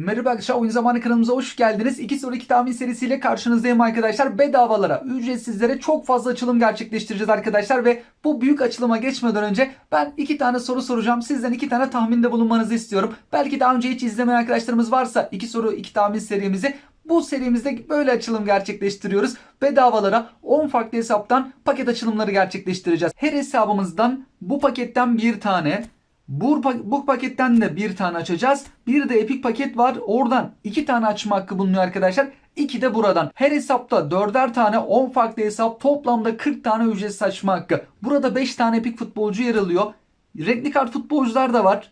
Merhaba arkadaşlar oyun zamanı kanalımıza hoş geldiniz. 2 soru 2 tahmin serisiyle karşınızdayım arkadaşlar. Bedavalara, ücretsizlere çok fazla açılım gerçekleştireceğiz arkadaşlar. Ve bu büyük açılıma geçmeden önce ben 2 tane soru soracağım. Sizden 2 tane tahminde bulunmanızı istiyorum. Belki daha önce hiç izlemeyen arkadaşlarımız varsa 2 soru 2 tahmin serimizi bu serimizde böyle açılım gerçekleştiriyoruz. Bedavalara 10 farklı hesaptan paket açılımları gerçekleştireceğiz. Her hesabımızdan bu paketten bir tane, bu, pa- bu paketten de bir tane açacağız. Bir de epik paket var. Oradan iki tane açma hakkı bulunuyor arkadaşlar. İki de buradan. Her hesapta dörder tane 10 farklı hesap toplamda 40 tane ücretsiz açma hakkı. Burada 5 tane epik futbolcu yer alıyor. Renkli kart futbolcular da var.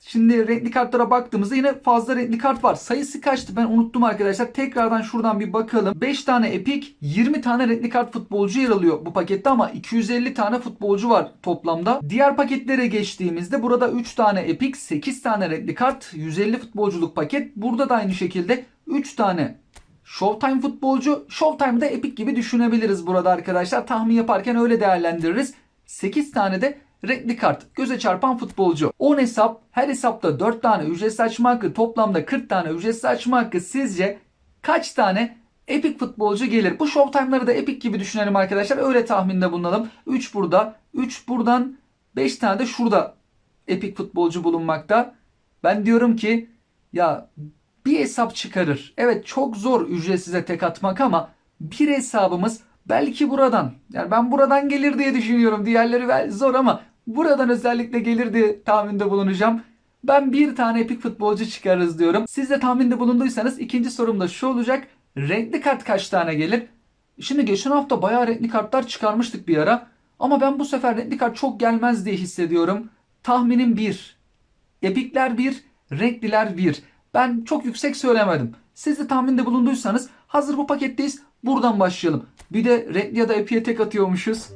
Şimdi renkli kartlara baktığımızda yine fazla renkli kart var. Sayısı kaçtı ben unuttum arkadaşlar. Tekrardan şuradan bir bakalım. 5 tane epik 20 tane renkli kart futbolcu yer alıyor bu pakette ama 250 tane futbolcu var toplamda. Diğer paketlere geçtiğimizde burada 3 tane epik 8 tane renkli kart 150 futbolculuk paket. Burada da aynı şekilde 3 tane Showtime futbolcu. Showtime'da epik gibi düşünebiliriz burada arkadaşlar. Tahmin yaparken öyle değerlendiririz. 8 tane de renkli kart. Göze çarpan futbolcu. 10 hesap. Her hesapta 4 tane ücretsiz açma hakkı. Toplamda 40 tane ücretsiz açma hakkı. Sizce kaç tane epik futbolcu gelir? Bu Showtime'ları da epik gibi düşünelim arkadaşlar. Öyle tahminde bulunalım. 3 burada. 3 buradan. 5 tane de şurada epik futbolcu bulunmakta. Ben diyorum ki ya bir hesap çıkarır. Evet çok zor ücretsize tek atmak ama bir hesabımız belki buradan. Yani ben buradan gelir diye düşünüyorum. Diğerleri zor ama buradan özellikle gelir diye tahminde bulunacağım. Ben bir tane epik futbolcu çıkarırız diyorum. Siz de tahminde bulunduysanız ikinci sorum da şu olacak. Renkli kart kaç tane gelir? Şimdi geçen hafta bayağı renkli kartlar çıkarmıştık bir ara. Ama ben bu sefer renkli kart çok gelmez diye hissediyorum. Tahminim 1. Epikler 1, renkliler 1. Ben çok yüksek söylemedim. Siz de tahminde bulunduysanız hazır bu paketteyiz. Buradan başlayalım. Bir de renkli ya da epiye tek atıyormuşuz.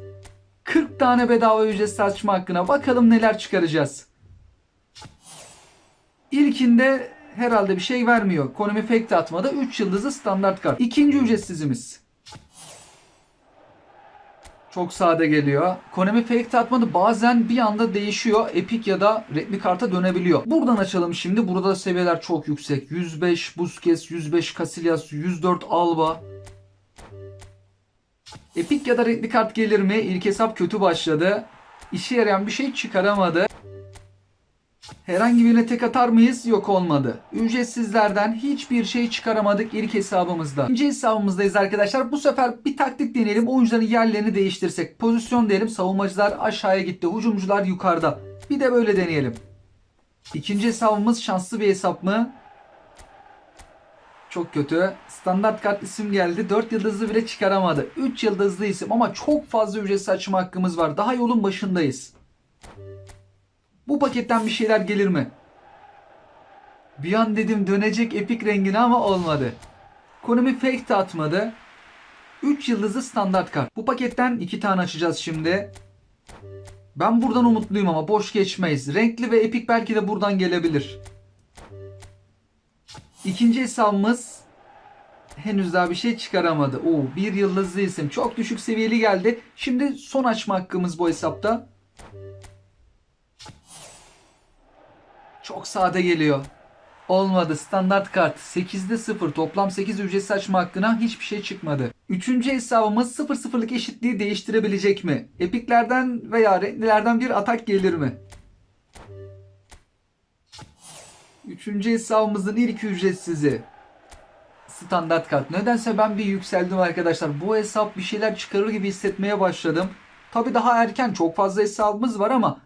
40 tane bedava ücretsiz açma hakkına bakalım neler çıkaracağız. İlkinde herhalde bir şey vermiyor. Konami fake de atmadı. 3 yıldızlı standart kart. İkinci ücretsizimiz. Çok sade geliyor. Konami fake atmadı. Bazen bir anda değişiyor. Epic ya da renkli karta dönebiliyor. Buradan açalım şimdi. Burada da seviyeler çok yüksek. 105 Busquets, 105 Casillas, 104 Alba. Epic ya da renkli kart gelir mi? İlk hesap kötü başladı. İşe yarayan bir şey çıkaramadı. Herhangi birine tek atar mıyız? Yok olmadı. Ücretsizlerden hiçbir şey çıkaramadık ilk hesabımızda. İkinci hesabımızdayız arkadaşlar. Bu sefer bir taktik deneyelim. Oyuncuların yerlerini değiştirsek. Pozisyon diyelim. Savunmacılar aşağıya gitti. Hücumcular yukarıda. Bir de böyle deneyelim. İkinci hesabımız şanslı bir hesap mı? Çok kötü. Standart kart isim geldi. 4 yıldızlı bile çıkaramadı. 3 yıldızlı isim ama çok fazla ücretsiz açma hakkımız var. Daha yolun başındayız. Bu paketten bir şeyler gelir mi? Bir an dedim dönecek epik rengine ama olmadı. Konumi fake de atmadı. 3 yıldızlı standart kart. Bu paketten 2 tane açacağız şimdi. Ben buradan umutluyum ama boş geçmeyiz. Renkli ve epik belki de buradan gelebilir. İkinci hesabımız henüz daha bir şey çıkaramadı. Oo, bir yıldızlı isim. Çok düşük seviyeli geldi. Şimdi son açma hakkımız bu hesapta. Çok sade geliyor. Olmadı. Standart kart. 8'de 0. Toplam 8 ücretsiz açma hakkına hiçbir şey çıkmadı. Üçüncü hesabımız 0-0'lık eşitliği değiştirebilecek mi? Epiklerden veya renklilerden bir atak gelir mi? Üçüncü hesabımızın ilk ücretsizi. Standart kart. Nedense ben bir yükseldim arkadaşlar. Bu hesap bir şeyler çıkarır gibi hissetmeye başladım. Tabi daha erken çok fazla hesabımız var ama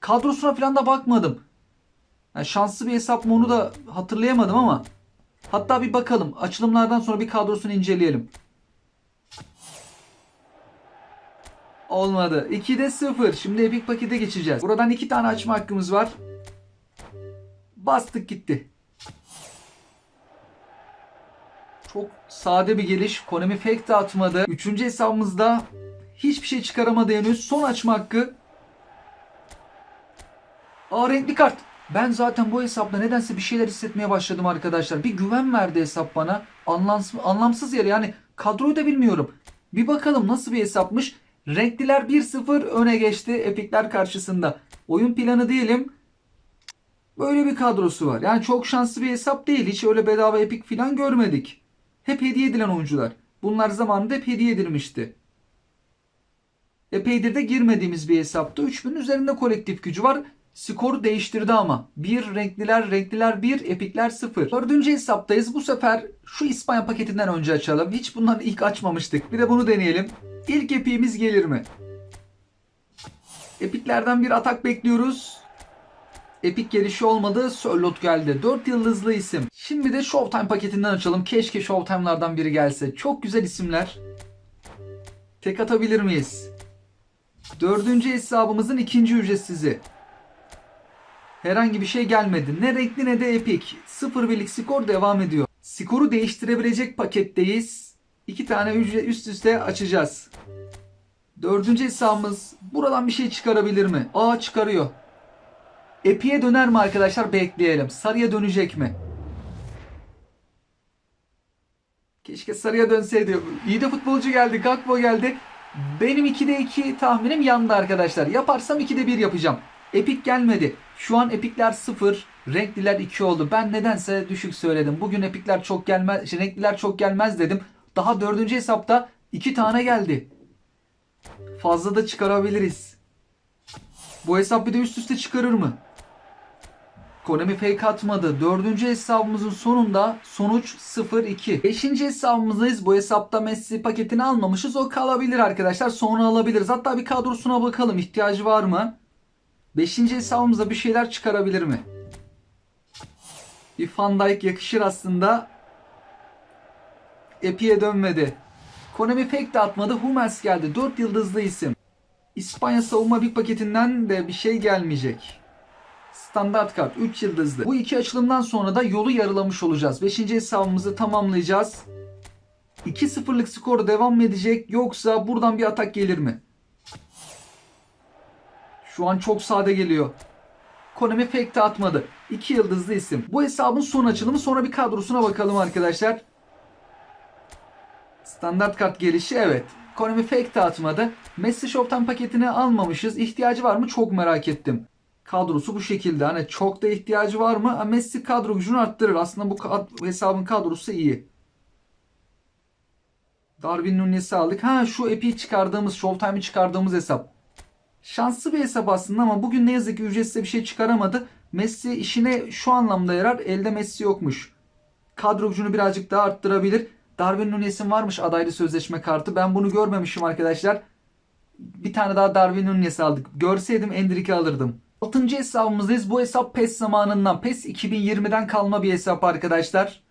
kadrosuna falan da bakmadım. Yani şanslı bir hesap mı onu da hatırlayamadım ama hatta bir bakalım. Açılımlardan sonra bir kadrosunu inceleyelim. Olmadı. 2'de 0. Şimdi Epic pakete geçeceğiz. Buradan 2 tane açma hakkımız var. Bastık gitti. Çok sade bir geliş. Konami fake de atmadı. Üçüncü hesabımızda hiçbir şey çıkaramadı henüz. Son açma hakkı. Aa renkli kart. Ben zaten bu hesapla nedense bir şeyler hissetmeye başladım arkadaşlar. Bir güven verdi hesap bana. Anlamsız, anlamsız yere yani kadroyu da bilmiyorum. Bir bakalım nasıl bir hesapmış. Renkliler 1-0 öne geçti epikler karşısında. Oyun planı diyelim. Böyle bir kadrosu var. Yani çok şanslı bir hesap değil. Hiç öyle bedava epik falan görmedik. Hep hediye edilen oyuncular. Bunlar zamanında hep hediye edilmişti. Epeydir de girmediğimiz bir hesapta 3000 üzerinde kolektif gücü var. Skoru değiştirdi ama. 1 renkliler, renkliler 1, epikler 0. Dördüncü hesaptayız. Bu sefer şu İspanya paketinden önce açalım. Hiç bundan ilk açmamıştık. Bir de bunu deneyelim. İlk epiğimiz gelir mi? Epiklerden bir atak bekliyoruz. Epik gelişi olmadı. Sörlot geldi. 4 yıldızlı isim. Şimdi de Showtime paketinden açalım. Keşke Showtime'lardan biri gelse. Çok güzel isimler. Tek atabilir miyiz? Dördüncü hesabımızın ikinci ücretsizi. Herhangi bir şey gelmedi. Ne renkli ne de epik. Sıfır birlik skor devam ediyor. Skoru değiştirebilecek paketteyiz. İki tane ücret üst üste açacağız. Dördüncü hesabımız buradan bir şey çıkarabilir mi? Aa çıkarıyor. Epi'ye döner mi arkadaşlar? Bekleyelim. Sarıya dönecek mi? Keşke sarıya dönseydi. İyi de futbolcu geldi. Gakpo geldi. Benim 2'de 2 tahminim yandı arkadaşlar. Yaparsam 2'de 1 yapacağım. Epik gelmedi. Şu an epikler 0. Renkliler 2 oldu. Ben nedense düşük söyledim. Bugün epikler çok gelmez, şey, renkliler çok gelmez dedim. Daha dördüncü hesapta 2 tane geldi. Fazla da çıkarabiliriz. Bu hesap bir de üst üste çıkarır mı? Konami fake atmadı. Dördüncü hesabımızın sonunda sonuç 0-2. Beşinci hesabımızdayız. Bu hesapta Messi paketini almamışız. O kalabilir arkadaşlar. Sonra alabiliriz. Hatta bir kadrosuna bakalım. İhtiyacı var mı? Beşinci hesabımızda bir şeyler çıkarabilir mi? Bir Van Dijk yakışır aslında. Epi'ye dönmedi. Konami fake de atmadı. Hummels geldi. 4 yıldızlı isim. İspanya savunma bir paketinden de bir şey gelmeyecek. Standart kart 3 yıldızlı. Bu iki açılımdan sonra da yolu yarılamış olacağız. 5. hesabımızı tamamlayacağız. 2-0'lık skor devam mı edecek yoksa buradan bir atak gelir mi? Şu an çok sade geliyor. Konami fake de atmadı. 2 yıldızlı isim. Bu hesabın son açılımı sonra bir kadrosuna bakalım arkadaşlar. Standart kart gelişi evet. Konami fake de atmadı. Messi Showtime paketini almamışız. İhtiyacı var mı? Çok merak ettim. Kadrosu bu şekilde. Hani çok da ihtiyacı var mı? Messi kadro gücünü arttırır. Aslında bu kad- hesabın kadrosu iyi. Darwin Nunez'i aldık. Ha şu epi çıkardığımız, Showtime'ı çıkardığımız hesap. Şanslı bir hesap aslında ama bugün ne yazık ki ücretsiz bir şey çıkaramadı. Messi işine şu anlamda yarar. Elde Messi yokmuş. Kadro gücünü birazcık daha arttırabilir. Darwin Nunez'in varmış adaylı sözleşme kartı. Ben bunu görmemişim arkadaşlar. Bir tane daha Darwin Nunez aldık. Görseydim Endrick'i alırdım. 6. hesabımızdayız. Bu hesap PES zamanından. PES 2020'den kalma bir hesap arkadaşlar.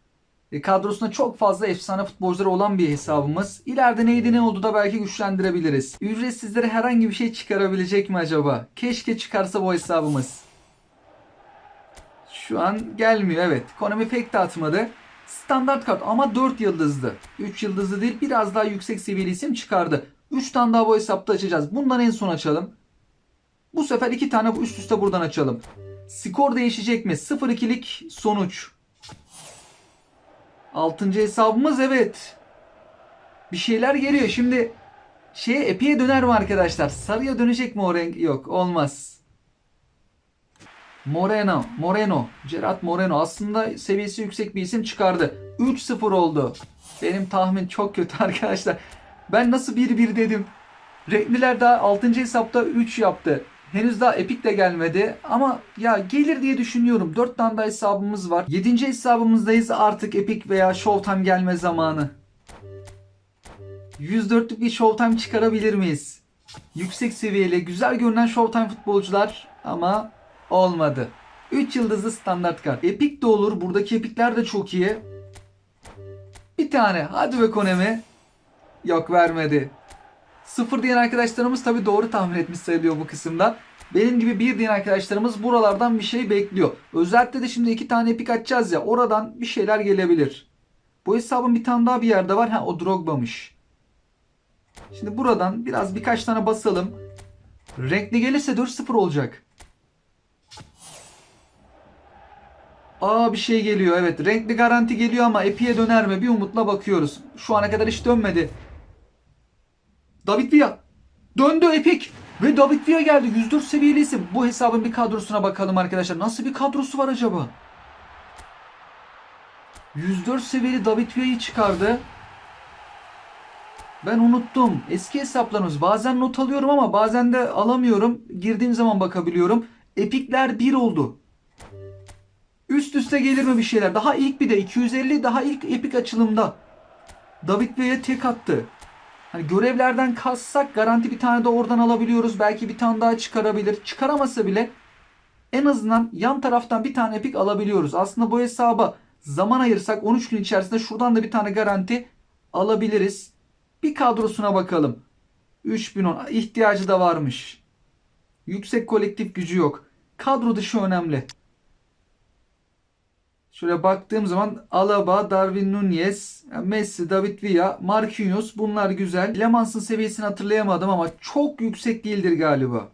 E, kadrosunda çok fazla efsane futbolcuları olan bir hesabımız. İleride neydi ne oldu da belki güçlendirebiliriz. Ücretsizlere herhangi bir şey çıkarabilecek mi acaba? Keşke çıkarsa bu hesabımız. Şu an gelmiyor evet. Konami fake de atmadı. Standart kart ama 4 yıldızlı. 3 yıldızlı değil biraz daha yüksek seviyeli isim çıkardı. 3 tane daha bu hesapta açacağız. Bundan en son açalım. Bu sefer 2 tane üst üste buradan açalım. Skor değişecek mi? 0-2'lik sonuç. 6. hesabımız evet. Bir şeyler geliyor. Şimdi şeye epiye döner mi arkadaşlar? Sarıya dönecek mi o renk? Yok olmaz. Moreno, Moreno, Gerard Moreno aslında seviyesi yüksek bir isim çıkardı. 3-0 oldu. Benim tahmin çok kötü arkadaşlar. Ben nasıl 1-1 dedim. Renkliler daha 6. hesapta 3 yaptı. Henüz daha epik de gelmedi ama ya gelir diye düşünüyorum. 4 tane daha hesabımız var. 7. hesabımızdayız artık epik veya showtime gelme zamanı. 104'lük bir showtime çıkarabilir miyiz? Yüksek seviyeli, güzel görünen showtime futbolcular ama olmadı. 3 yıldızlı standart kart. Epik de olur. Buradaki epikler de çok iyi. Bir tane. Hadi be Konemi. Yok vermedi. Sıfır diyen arkadaşlarımız tabi doğru tahmin etmiş sayılıyor bu kısımda. Benim gibi bir diyen arkadaşlarımız buralardan bir şey bekliyor. Özellikle de şimdi iki tane epik açacağız ya. Oradan bir şeyler gelebilir. Bu hesabın bir tane daha bir yerde var. Ha o Drogba'mış. Şimdi buradan biraz birkaç tane basalım. Renkli gelirse 4-0 olacak. Aa bir şey geliyor evet. Renkli garanti geliyor ama Epi'ye döner mi? Bir umutla bakıyoruz. Şu ana kadar hiç dönmedi. David Villa. Döndü Epik. Ve David Villa geldi. 104 seviyeli. Bu hesabın bir kadrosuna bakalım arkadaşlar. Nasıl bir kadrosu var acaba? 104 seviyeli David Villa'yı çıkardı. Ben unuttum. Eski hesaplarımız. Bazen not alıyorum ama bazen de alamıyorum. Girdiğim zaman bakabiliyorum. Epikler 1 oldu. Üst üste gelir mi bir şeyler? Daha ilk bir de 250 daha ilk epik açılımda. David Villa'ya tek attı. Hani görevlerden kassak garanti bir tane de oradan alabiliyoruz. Belki bir tane daha çıkarabilir. Çıkaramasa bile en azından yan taraftan bir tane epik alabiliyoruz. Aslında bu hesaba zaman ayırsak 13 gün içerisinde şuradan da bir tane garanti alabiliriz. Bir kadrosuna bakalım. 3010 ihtiyacı da varmış. Yüksek kolektif gücü yok. Kadro dışı önemli. Şöyle baktığım zaman Alaba, Darwin Nunez, Messi, David Villa, Marquinhos bunlar güzel. Lemans'ın seviyesini hatırlayamadım ama çok yüksek değildir galiba.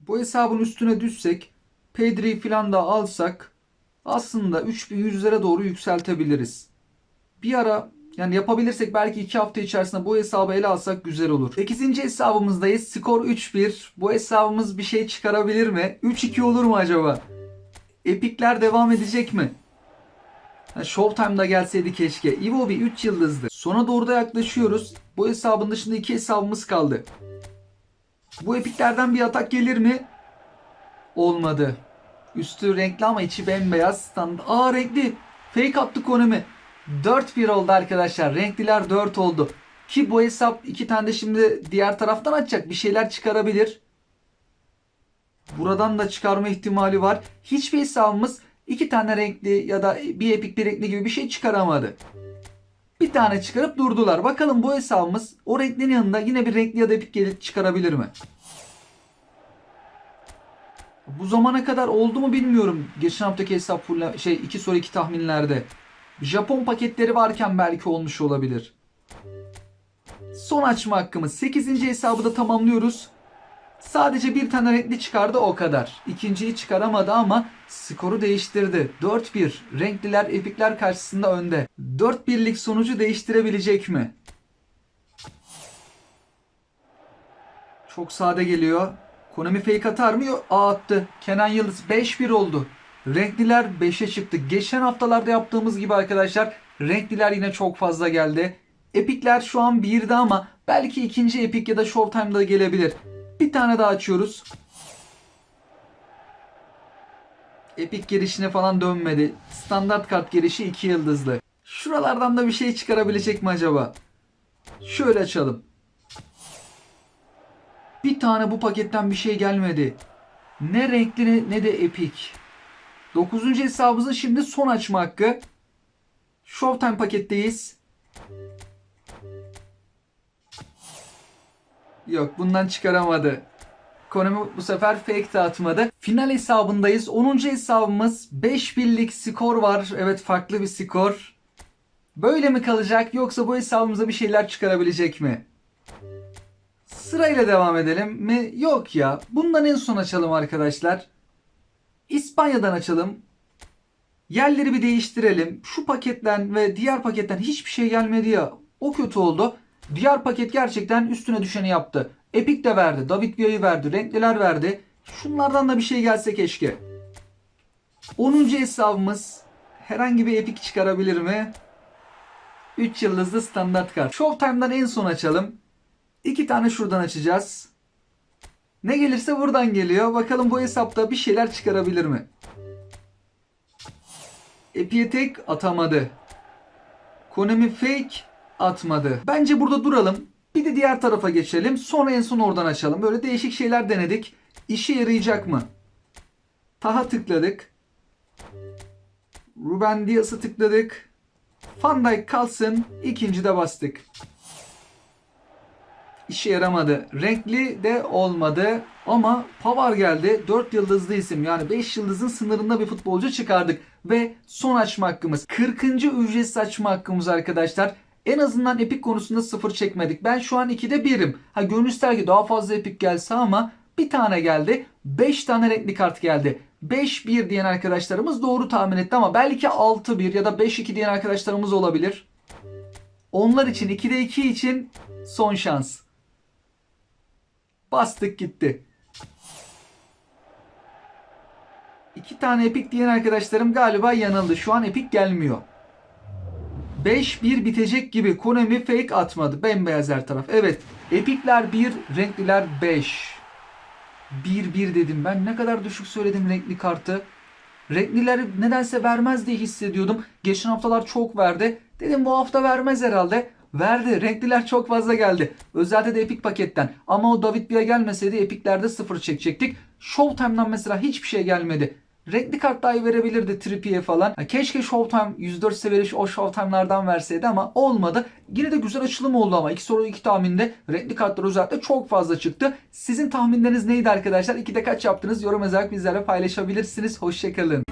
Bu hesabın üstüne düşsek Pedri falan da alsak aslında 3100'lere doğru yükseltebiliriz. Bir ara yani yapabilirsek belki 2 hafta içerisinde bu hesabı ele alsak güzel olur. 8. hesabımızdayız. Skor 3-1. Bu hesabımız bir şey çıkarabilir mi? 3-2 olur mu acaba? Epikler devam edecek mi? Showtime'da gelseydi keşke. Iwobi 3 yıldızdı. Sona doğru da yaklaşıyoruz. Bu hesabın dışında 2 hesabımız kaldı. Bu epiklerden bir atak gelir mi? Olmadı. Üstü renkli ama içi bembeyaz. Stand Aa renkli. Fake attı Konami. 4-1 oldu arkadaşlar. Renkliler 4 oldu. Ki bu hesap iki tane de şimdi diğer taraftan açacak. Bir şeyler çıkarabilir. Buradan da çıkarma ihtimali var. Hiçbir hesabımız iki tane renkli ya da bir epik bir renkli gibi bir şey çıkaramadı. Bir tane çıkarıp durdular. Bakalım bu hesabımız o renklinin yanında yine bir renkli ya da epik gelip çıkarabilir mi? Bu zamana kadar oldu mu bilmiyorum. Geçen haftaki hesap full şey 2 soru 2 tahminlerde. Japon paketleri varken belki olmuş olabilir. Son açma hakkımız. 8. hesabı da tamamlıyoruz. Sadece bir tane renkli çıkardı o kadar. İkinciyi çıkaramadı ama skoru değiştirdi. 4-1. Renkliler epikler karşısında önde. 4-1'lik sonucu değiştirebilecek mi? Çok sade geliyor. Konami fake atar mı? Aa attı. Kenan Yıldız 5-1 oldu. Renkliler 5'e çıktı. Geçen haftalarda yaptığımız gibi arkadaşlar renkliler yine çok fazla geldi. Epikler şu an 1'de ama belki ikinci epik ya da Showtime'da gelebilir. Bir tane daha açıyoruz. Epik girişine falan dönmedi. Standart kart girişi 2 yıldızlı. Şuralardan da bir şey çıkarabilecek mi acaba? Şöyle açalım. Bir tane bu paketten bir şey gelmedi. Ne renkli ne, de epik. 9. hesabımızın şimdi son açma hakkı. Showtime paketteyiz. Yok bundan çıkaramadı. Konami bu sefer fake de atmadı. Final hesabındayız. 10. hesabımız 5 birlik skor var. Evet farklı bir skor. Böyle mi kalacak yoksa bu hesabımıza bir şeyler çıkarabilecek mi? Sırayla devam edelim mi? Yok ya. Bundan en son açalım arkadaşlar. İspanya'dan açalım. Yerleri bir değiştirelim. Şu paketten ve diğer paketten hiçbir şey gelmedi ya. O kötü oldu. Diğer paket gerçekten üstüne düşeni yaptı. Epic de verdi. David Villa'yı verdi. Renkliler verdi. Şunlardan da bir şey gelse keşke. 10. hesabımız herhangi bir epik çıkarabilir mi? 3 yıldızlı standart kart. Showtime'dan en son açalım. İki tane şuradan açacağız. Ne gelirse buradan geliyor. Bakalım bu hesapta bir şeyler çıkarabilir mi? Epi'ye tek atamadı. Konami fake atmadı. Bence burada duralım. Bir de diğer tarafa geçelim. Sonra en son oradan açalım. Böyle değişik şeyler denedik. İşe yarayacak mı? Taha tıkladık. Ruben Dias'ı tıkladık. Van Dijk kalsın. İkinci de bastık. İşe yaramadı. Renkli de olmadı. Ama Pavar geldi. 4 yıldızlı isim. Yani 5 yıldızın sınırında bir futbolcu çıkardık. Ve son açma hakkımız. 40. ücretsiz açma hakkımız arkadaşlar. En azından epik konusunda sıfır çekmedik. Ben şu an 2'de 1'im. Ha gönül ki daha fazla epik gelse ama bir tane geldi. 5 tane renkli kart geldi. 5-1 diyen arkadaşlarımız doğru tahmin etti ama belki 6-1 ya da 5-2 diyen arkadaşlarımız olabilir. Onlar için 2'de 2 için son şans. Bastık gitti. İki tane epik diyen arkadaşlarım galiba yanıldı. Şu an epik gelmiyor. 5-1 bitecek gibi Konami fake atmadı. Bembeyaz her taraf. Evet. Epikler 1, renkliler 5. 1-1 dedim. Ben ne kadar düşük söyledim renkli kartı. Renkliler nedense vermez diye hissediyordum. Geçen haftalar çok verdi. Dedim bu hafta vermez herhalde. Verdi. Renkliler çok fazla geldi. Özellikle de Epic paketten. Ama o David Bia gelmeseydi Epic'lerde sıfır çekecektik. Showtime'dan mesela hiçbir şey gelmedi. Renkli kart dahi verebilirdi Trippier falan. Ha, keşke Showtime 104 seviyeli o Showtime'lardan verseydi ama olmadı. Yine de güzel açılım oldu ama. iki soru iki tahminde renkli kartlar özellikle çok fazla çıktı. Sizin tahminleriniz neydi arkadaşlar? İkide kaç yaptınız? Yorum yazarak bizlerle paylaşabilirsiniz. Hoşçakalın.